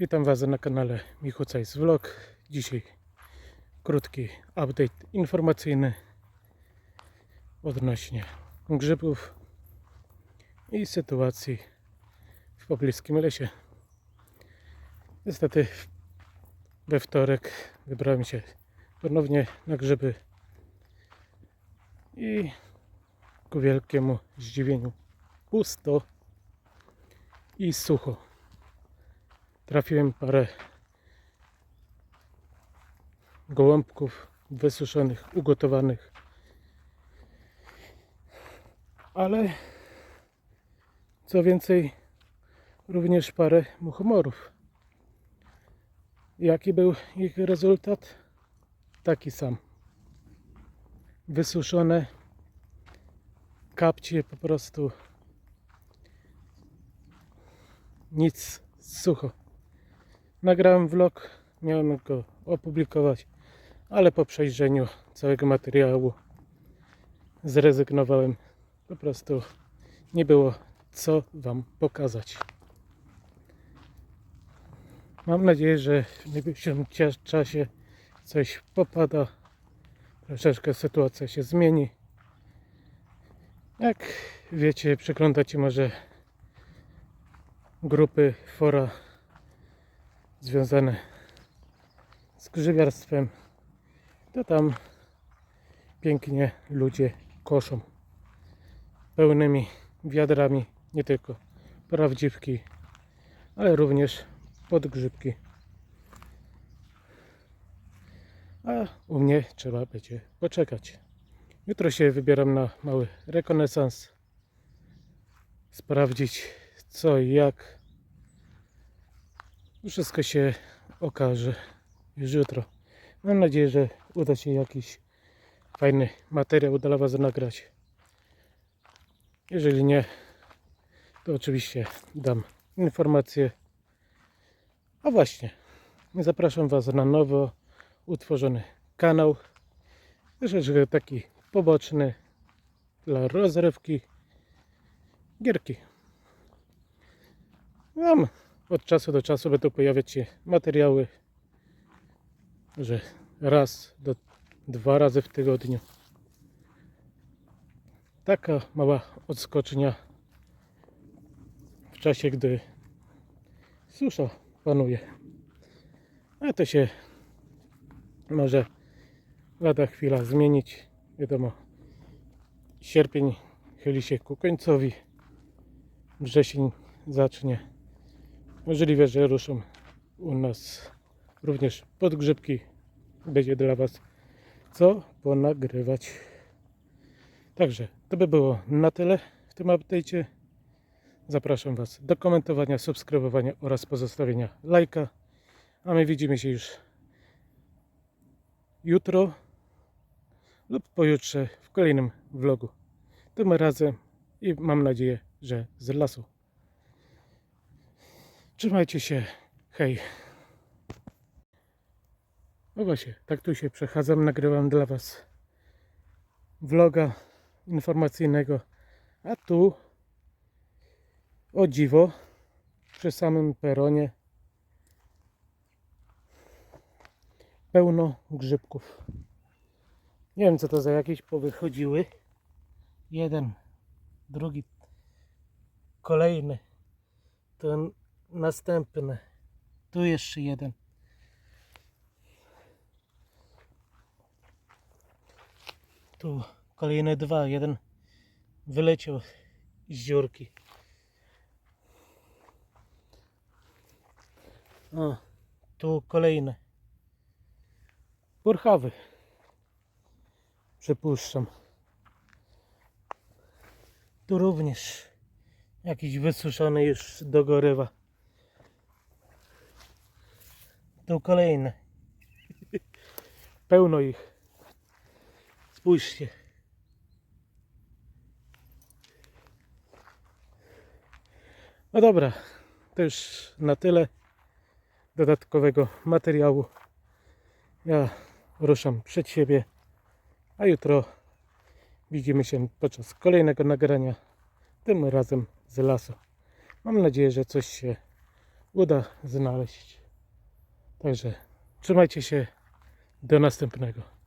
Witam Was na kanale Michu Cajs Vlog. Dzisiaj krótki update informacyjny odnośnie grzybów i sytuacji w pobliskim lesie. Niestety we wtorek wybrałem się ponownie na grzyby i ku wielkiemu zdziwieniu pusto i sucho. Trafiłem parę gołąbków wysuszonych, ugotowanych. Ale co więcej, również parę muchomorów. Jaki był ich rezultat? Taki sam. Wysuszone kapcie po prostu nic sucho. Nagrałem vlog, miałem go opublikować, ale po przejrzeniu całego materiału zrezygnowałem. Po prostu nie było co Wam pokazać. Mam nadzieję, że w najbliższym czasie coś popada, troszeczkę sytuacja się zmieni. Jak wiecie, przeglądacie może grupy, fora związane z grzybiarstwem, to tam pięknie ludzie koszą pełnymi wiadrami, nie tylko prawdziwki, ale również podgrzybki. A u mnie trzeba będzie poczekać. Jutro się wybieram na mały rekonesans. Sprawdzić co i jak. Wszystko się okaże już jutro. Mam nadzieję, że uda się jakiś fajny materiał dla Was nagrać. Jeżeli nie, to oczywiście dam informację. A właśnie, zapraszam Was na nowo utworzony kanał. Troszeczkę taki poboczny dla rozrywki, gierki. Mam od czasu do czasu będą pojawiać się materiały, że raz do dwa razy w tygodniu. Taka mała odskocznia w czasie, gdy susza panuje. A to się może lada chwila zmienić. Wiadomo, sierpień chyli się ku końcowi, wrzesień zacznie. Możliwe, że ruszą u nas również podgrzybki. Będzie dla Was co ponagrywać. Także to by było na tyle w tym update'cie. Zapraszam Was do komentowania, subskrybowania oraz pozostawienia lajka. A my widzimy się już jutro lub pojutrze w kolejnym vlogu. Tym razem i mam nadzieję, że z lasu. Trzymajcie się. Hej. No właśnie, tak tu się przechadzam, nagrywam dla Was vloga informacyjnego. A tu o dziwo przy samym peronie pełno grzybków. Nie wiem co to za jakieś powychodziły. Jeden, drugi, kolejny. Ten następny. Tu jeszcze jeden. Tu kolejne dwa. Jeden wyleciał z dziurki. O, tu kolejne. Purchawy. Przypuszczam. Tu również jakiś wysuszony już dogorywa. Tu kolejne. Pełno ich. Spójrzcie. No dobra, to już na tyle dodatkowego materiału. Ja ruszam przed siebie, a jutro widzimy się podczas kolejnego nagrania, tym razem z lasu. Mam nadzieję, że coś się uda znaleźć. Także trzymajcie się. Do następnego.